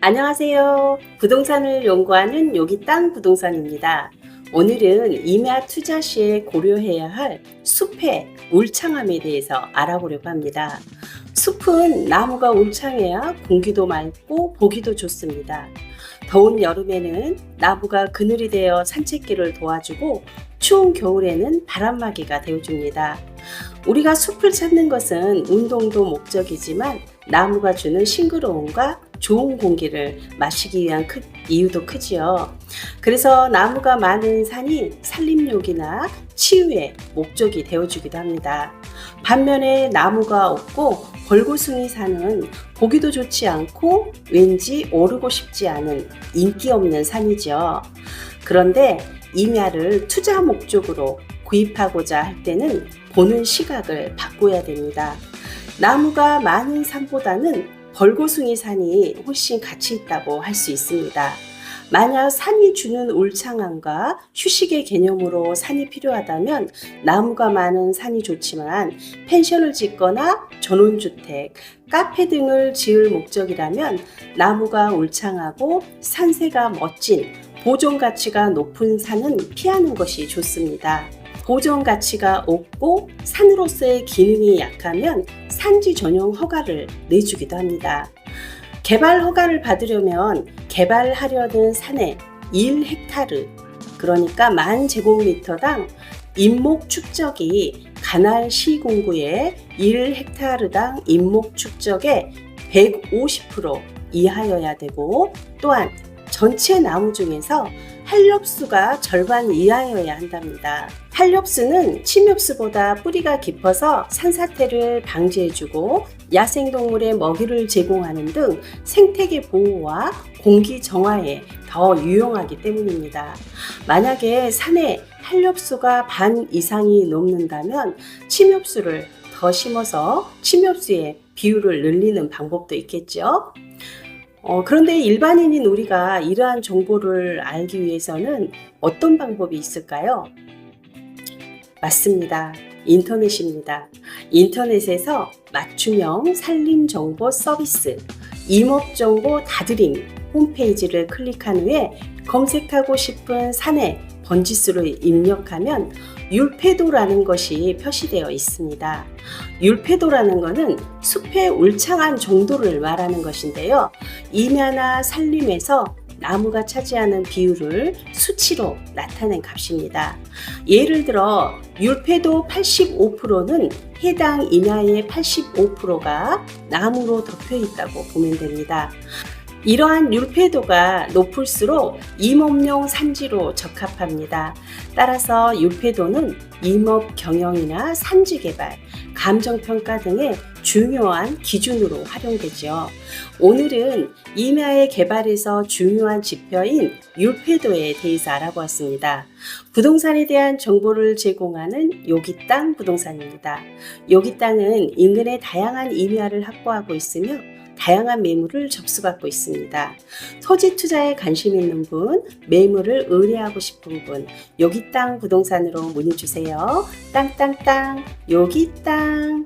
안녕하세요. 부동산을 연구하는 여기 땅 부동산입니다. 오늘은 임야 투자 시에 고려해야 할 숲의 울창함에 대해서 알아보려고 합니다. 숲은 나무가 울창해야 공기도 맑고 보기도 좋습니다. 더운 여름에는 나무가 그늘이 되어 산책길을 도와주고 추운 겨울에는 바람막이가 되어줍니다. 우리가 숲을 찾는 것은 운동도 목적이지만 나무가 주는 싱그러움과 좋은 공기를 마시기 위한 크, 이유도 크지요. 그래서 나무가 많은 산이 산림욕이나 치유의 목적이 되어주기도 합니다. 반면에 나무가 없고 벌고숭이 산은 보기도 좋지 않고 왠지 오르고 싶지 않은 인기 없는 산이죠. 그런데 임야를 투자 목적으로 구입하고자 할 때는 보는 시각을 바꿔야 됩니다. 나무가 많은 산보다는 벌고숭이 산이 훨씬 가치 있다고 할 수 있습니다. 만약 산이 주는 울창함과 휴식의 개념으로 산이 필요하다면 나무가 많은 산이 좋지만 펜션을 짓거나 전원주택, 카페 등을 지을 목적이라면 나무가 울창하고 산세가 멋진 보존 가치가 높은 산은 피하는 것이 좋습니다. 보존 가치가 없고 산으로서의 기능이 약하면 산지 전용 허가를 내주기도 합니다. 개발 허가를 받으려면 개발하려는 산의 1헥타르, 그러니까 만 제곱미터당 인목 축적이 간할 시공구의 1헥타르당 인목 축적의 150% 이하여야 되고 또한 전체 나무 중에서 한렵수가 절반 이하여야 한답니다. 한렵수는 침엽수보다 뿌리가 깊어서 산사태를 방지해주고 야생동물의 먹이를 제공하는 등 생태계 보호와 공기 정화에 더 유용하기 때문입니다. 만약에 산에 한렵수가 반 이상이 넘는다면 침엽수를 더 심어서 침엽수의 비율을 늘리는 방법도 있겠죠. 어, 그런데 일반인인 우리가 이러한 정보를 알기 위해서는 어떤 방법이 있을까요? 맞습니다. 인터넷입니다. 인터넷에서 맞춤형 산림 정보 서비스, 임업 정보 다드림 홈페이지를 클릭한 후에 검색하고 싶은 산의 번지수를 입력하면 율패도라는 것이 표시되어 있습니다. 율패도라는 것은 숲의 울창한 정도를 말하는 것인데요. 임야나 산림에서 나무가 차지하는 비율을 수치로 나타낸 값입니다. 예를 들어 율패도 85%는 해당 임야의 85%가 나무로 덮여 있다고 보면 됩니다. 이러한 율패도가 높을수록 임업용 산지로 적합합니다. 따라서 율패도는 임업 경영이나 산지 개발, 감정 평가 등의 중요한 기준으로 활용되죠. 오늘은 임야의 개발에서 중요한 지표인 율패도에 대해서 알아보았습니다. 부동산에 대한 정보를 제공하는 여기 땅 부동산입니다. 여기 땅은 인근의 다양한 임야를 확보하고 있으며 다양한 매물을 접수받고 있습니다. 토지 투자에 관심 있는 분, 매물을 의뢰하고 싶은 분, 여기 땅 부동산으로 문의 주세요. 땅땅땅, 여기 땅.